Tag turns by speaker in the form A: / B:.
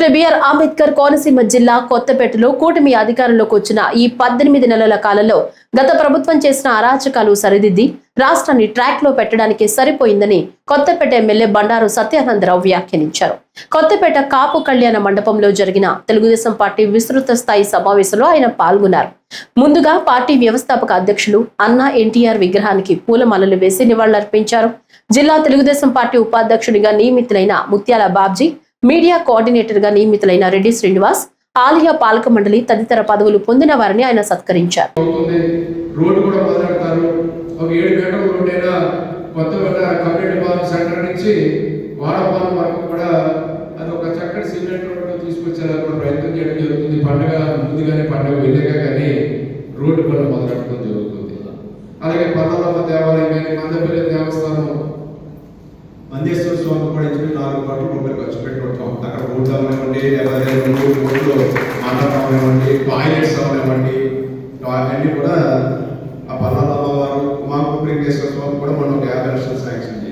A: Doctor BR Ambedkar Konaseema జిల్లా కొత్తపేటలో కూటమి అధికారంలోకి వచ్చిన ఈ పద్దెనిమిది నెలల కాలంలో గత ప్రభుత్వం చేసిన అరాచకాలు సరిదిద్ది రాష్ట్రాన్ని ట్రాక్లో పెట్టడానికి సరిపోయిందని కొత్తపేట ఎమ్మెల్యే బండారు సత్యానందరావు వ్యాఖ్యానించారు. కొత్తపేట కాపు కళ్యాణ మండపంలో జరిగిన తెలుగుదేశం పార్టీ విస్తృత స్థాయి సమావేశంలో ఆయన పాల్గొన్నారు. ముందుగా పార్టీ వ్యవస్థాపక అధ్యక్షులు అన్నా ఎన్టీఆర్ విగ్రహానికి పూలమాలలు వేసి నివాళులర్పించారు. జిల్లా తెలుగుదేశం పార్టీ ఉపాధ్యక్షుడిగా నియమితులైన ముత్యాల బాబ్జీ మీడియా కోఆర్డినేటర్గా నియమితులైన రెడ్డి శ్రీనివాస్ ఆలయ పాలక మండలి తదితర పదవులు పొందిన వారిని ఆయన సత్కరించారు.
B: కమ్యూనిటీ పాలన సెంటర్ నుంచి వాడపాలెం వరకు కూడా అది ఒక చక్కటి సిమెంట్ రోడ్డు తీసుకొచ్చేలా కూడా ప్రయత్నం చేయడం జరుగుతుంది. పండగ పండగ వెళ్ళాక కానీ రోడ్డు పనులు మొదలెట్టడం జరుగుతుంది. అలాగే పర్వతమ్మ దేవాలయం కానీ మందపల్లి దేవస్థానం
C: మందేశ్వర స్వామి కూడా ఇచ్చిన నాలుగు పాటలు అక్కడ రోడ్లు లేకపోతే రోడ్లు రోడ్లు మండపం టాయిలెట్స్ అవనివ్వండి అన్నీ కూడా ఆ పర్వతమ్మ వారు ఉమాకుప్లింగేశ్వర స్వామి కూడా మనం యాభై లక్షలు శాంక్షన్ చేయాలి